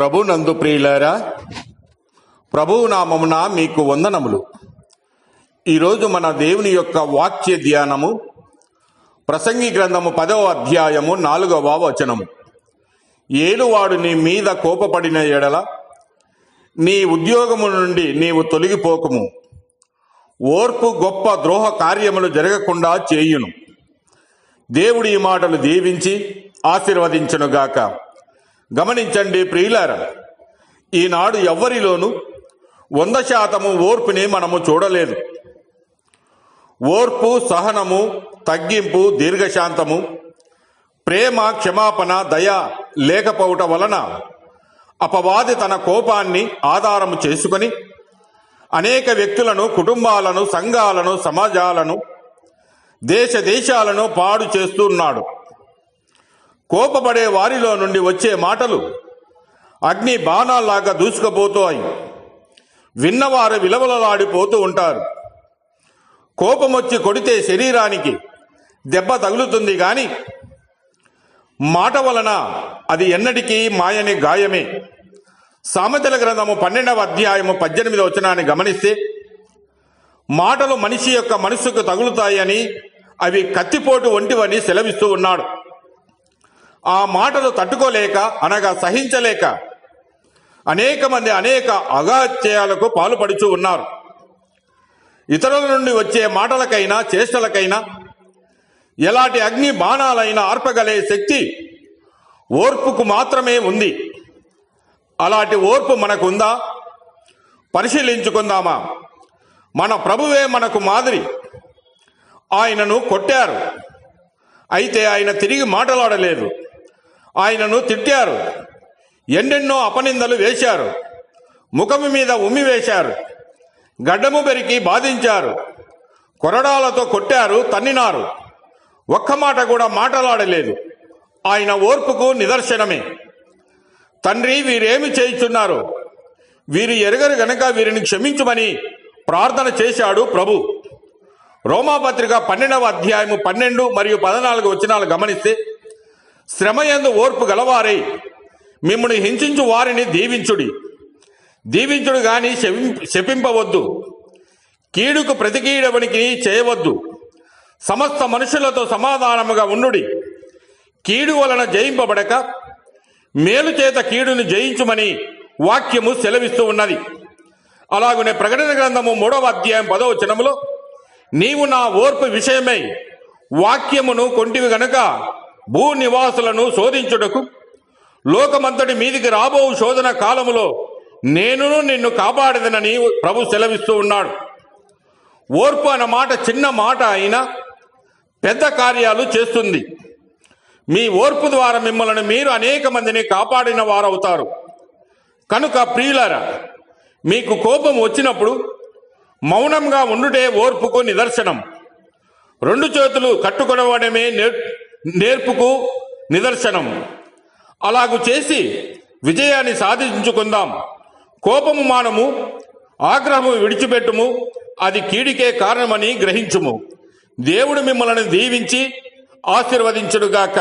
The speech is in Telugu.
ప్రభు నందు ప్రియులారా ప్రభువు నామమున మీకు వందనములు. ఈరోజు మన దేవుని యొక్క వాక్య ధ్యానము ప్రసంగి గ్రంథము పదవ అధ్యాయము నాలుగవ వచనము. ఏలువాడు నీ మీద కోపపడిన ఎడల నీ ఉద్యోగము నుండి నీవు తొలగిపోకము. ఓర్పు గొప్ప ద్రోహ కార్యములు జరగకుండా చేయును. దేవుడి ఈ మాటలు దీవించి ఆశీర్వదించునుగాక. గమనించండి ప్రియులార ఈనాడు ఎవ్వరిలోనూ వంద శాతము ఓర్పుని మనము చూడలేదు. ఓర్పు సహనము తగ్గింపు దీర్ఘశాంతము ప్రేమ క్షమాపణ దయ లేకపోవటం వలన అపవాది తన కోపాన్ని ఆధారము చేసుకొని అనేక వ్యక్తులను కుటుంబాలను సంఘాలను సమాజాలను దేశ దేశాలను పాడు చేస్తున్నాడు కోపపడే వారిలో నుండి వచ్చే మాటలు అగ్ని బాణాల్లాగా దూసుకుపోతాయి. విన్నవారు విలవలలాడిపోతూ ఉంటారు. కోపమొచ్చి కొడితే శరీరానికి దెబ్బ తగులుతుంది గాని మాట వలన అది ఎన్నటికీ మాయని గాయమే. సామెతల గ్రంథము పన్నెండవ అధ్యాయము పద్దెనిమిది వచనాన్ని గమనిస్తే మాటలు మనిషి యొక్క మనసుకు తగులుతాయని అవి కత్తిపోటు వంటివని సెలవిస్తూ ఉన్నాడు. ఆ మాటలు తట్టుకోలేక అనగా సహించలేక అనేక మంది అనేక అగాత్యాలకు పాల్పడుచు ఉన్నారు. ఇతరుల నుండి వచ్చే మాటలకైనా చేష్టలకైనా ఎలాంటి అగ్ని బాణాలైనా ఆర్పగలే శక్తి ఓర్పుకు మాత్రమే ఉంది. అలాంటి ఓర్పు మనకుందా? పరిశీలించుకుందామా? మన ప్రభువే మనకు మాదిరి. ఆయనను కొట్టారు. అయితే ఆయన తిరిగి మాటలాడలేదు. ఆయనను తిట్టారు. ఎన్నెన్నో అపనిందలు వేశారు. ముఖము మీద ఉమ్మి వేశారు. గడ్డము పెరికి బాధించారు. కొరడాలతో కొట్టారు తన్నినారు. ఒక్క మాట కూడా మాటలాడలేదు. ఆయన ఓర్పుకు నిదర్శనమే. తండ్రి వీరేమి చేయుచున్నారు? వీరు ఎరగరు గనక వీరిని క్షమించుమని ప్రార్థన చేశాడు ప్రభు. రోమాపత్రిక పన్నెండవ అధ్యాయము పన్నెండు మరియు పద్నాలుగు వచనాలు గమనిస్తే శ్రమయందు ఓర్పు గలవారై మిమ్మల్ని హింసించు వారిని దీవించుడి. దీవించుడు గాని శపింపవద్దు. కీడుకు ప్రతికీడవనికి చేయవద్దు. సమస్త మనుషులతో సమాధానముగా ఉండుడి. కీడు వలన జయింపబడక మేలు చేత కీడును జయించుమని వాక్యము సెలవిస్తూ ఉన్నది. అలాగునే ప్రకటన గ్రంథము మూడవ అధ్యాయం పదవ వచనములో నీవు నా ఓర్పు విషయమై వాక్యమును కొంటివి గనుక భూ నివాసులను శోధించుటకు లోకమంతటి మీదికి రాబో శోధన కాలములో నేను నిన్ను కాపాడదనని ప్రభు సెలవిస్తూ ఉన్నాడు. ఓర్పు అన్న మాట చిన్న మాట అయినా పెద్ద కార్యాలు చేస్తుంది. మీ ఓర్పు ద్వారా మిమ్మల్ని మీరు అనేక మందిని కాపాడిన వారవుతారు. కనుక ప్రియులారా మీకు కోపం వచ్చినప్పుడు మౌనంగా ఉండుటే ఓర్పుకు నిదర్శనం. రెండు చేతులు కట్టుకునవడమే నేర్- నేర్పుకు నిదర్శనం. అలాగు చేసి విజయాన్ని సాధించుకుందాం. కోపము మానము ఆగ్రహము విడిచిపెట్టుము అది కీడికే కారణమని గ్రహించుము. దేవుడు మిమ్మల్ని దీవించి ఆశీర్వదించుడుగాక.